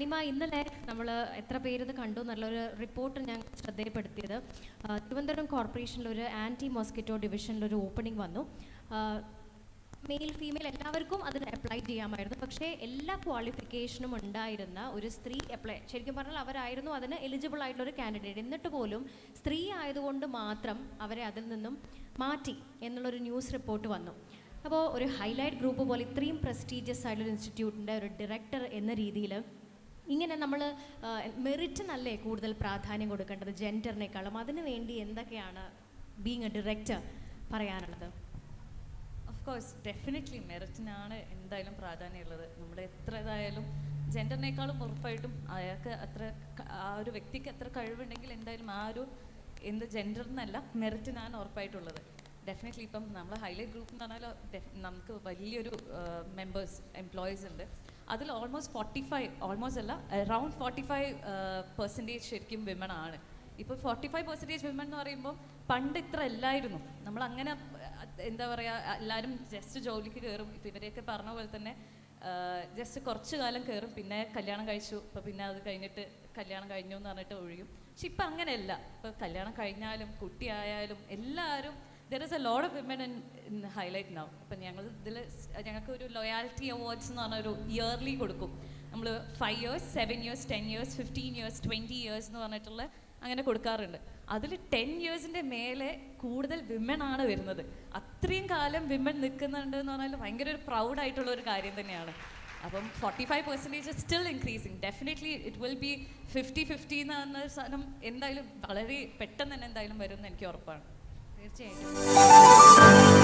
നിമ ഇന്നലെ നമ്മൾ എത്ര പേര് ഇത് കണ്ടു എന്നുള്ളൊരു റിപ്പോർട്ട് ഞാൻ ശ്രദ്ധയിൽപ്പെടുത്തിയത്. തിരുവനന്തപുരം കോർപ്പറേഷനിൽ ഒരു ആന്റി മോസ്കിറ്റോ ഡിവിഷനിൽ ഒരു ഓപ്പണിംഗ് വന്നു. മെയിൽ ഫീമെയിൽ എല്ലാവർക്കും അതിന് അപ്ലൈ ചെയ്യാമായിരുന്നു. പക്ഷേ എല്ലാ ക്വാളിഫിക്കേഷനും ഉണ്ടായിരുന്ന ഒരു സ്ത്രീ അപ്ലൈ ശരിക്കും പറഞ്ഞാൽ അവരായിരുന്നു അതിന് എലിജിബിൾ ആയിട്ടുള്ള ഒരു കാൻഡിഡേറ്റ് എന്നിട്ട് പോലും സ്ത്രീ ആയതുകൊണ്ട് മാത്രം അവരെ അതിൽ നിന്നും മാറ്റി എന്നുള്ളൊരു ന്യൂസ് റിപ്പോർട്ട് വന്നു. അപ്പോൾ ഒരു ഹൈലൈറ്റ് ഗ്രൂപ്പ് പോലെ ഇത്രയും പ്രസ്റ്റീജിയസ് ആയിട്ടുള്ള ഇൻസ്റ്റിറ്റ്യൂട്ടിന്റെ ഒരു ഡയറക്ടർ എന്ന രീതിയിൽ ഇങ്ങനെ നമ്മൾ മെറിറ്റിനല്ലേ കൂടുതൽ പ്രാധാന്യം കൊടുക്കേണ്ടത് ജെൻഡറിനേക്കാളും? അതിനു വേണ്ടി എന്തൊക്കെയാണ് ബീങ് എ ഡയറക്ടർ പറയാനുള്ളത്? ഓഫ് കോഴ്സ് ഡെഫിനറ്റ്ലി മെറിറ്റിനാണ് എന്തായാലും പ്രാധാന്യമുള്ളത്. നമ്മുടെ എത്ര ഇതായാലും ജെൻഡറിനേക്കാളും ഉറപ്പായിട്ടും അയാൾക്ക് അത്ര ആ ഒരു വ്യക്തിക്ക് അത്ര കഴിവുണ്ടെങ്കിൽ എന്തായാലും ആ ഒരു എന്ത് ജെൻഡർ എന്നല്ല മെറിറ്റിനാണ് ഉറപ്പായിട്ടുള്ളത്. ഡെഫിനറ്റ്ലി ഇപ്പം നമ്മൾ ഹൈലൈറ്റ് ഗ്രൂപ്പ് എന്ന് പറഞ്ഞാൽ നമുക്ക് വലിയൊരു മെമ്പേഴ്സ് എംപ്ലോയീസ് ഉണ്ട്. അതിൽ ഓൾമോസ്റ്റ് ഫോർട്ടി ഫൈവ് ഓൾമോസ്റ്റ് അല്ല അറൗണ്ട് ഫോർട്ടി ഫൈവ് പെർസെന്റേജ് ശരിക്കും വിമൺ ആണ്. ഇപ്പോൾ ഫോർട്ടി ഫൈവ് പെർസെന്റേജ് വിമൺ എന്ന് പറയുമ്പോൾ പണ്ട് ഇത്ര അല്ലായിരുന്നു. നമ്മൾ അങ്ങനെ എന്താ പറയുക എല്ലാവരും ജസ്റ്റ് ജോലിക്ക് കയറും. ഇപ്പം ഇവരെയൊക്കെ പറഞ്ഞ പോലെ തന്നെ ജസ്റ്റ് കുറച്ച് കാലം കയറും. പിന്നെ കല്യാണം കഴിച്ചു. ഇപ്പം പിന്നെ അത് കഴിഞ്ഞിട്ട് കല്യാണം കഴിഞ്ഞു എന്ന് പറഞ്ഞിട്ട് ഒഴിയും. പക്ഷെ ഇപ്പം അങ്ങനെയല്ല. ഇപ്പം കല്യാണം കഴിഞ്ഞാലും കുട്ടിയായാലും എല്ലാവരും there is a load of women in in highlight now അപ്പം ഞങ്ങൾ ഇതിൽ ഞങ്ങൾക്ക് ഒരു ലോയാലിറ്റി അവാർഡ്സ് എന്ന് പറഞ്ഞ ഒരു ഇയർലി കൊടുക്കും. നമ്മൾ five years seven years ten years fifteen years twenty years എന്ന് പറഞ്ഞിട്ടുള്ള അങ്ങനെ കൊടുക്കാറുണ്ട്. അതിൽ ടെൻ ഇയേഴ്സിന്റെ മേലെ കൂടുതൽ വിമൻ ആണ് വരുന്നത്. അത്രയും കാലം വിമൻ നിൽക്കുന്നുണ്ട് എന്ന് പറഞ്ഞാൽ ഭയങ്കര ഒരു പ്രൗഡായിട്ടുള്ള ഒരു കാര്യം തന്നെയാണ്. അപ്പം forty five percentage still increasing definitely it will be fifty fifty എന്ന് പറഞ്ഞ സാധനം എന്തായാലും വളരെ പെട്ടെന്ന് തന്നെ എന്തായാലും വരും എന്ന് എനിക്ക് ഉറപ്പാണ്. തീർച്ചയായിട്ടും.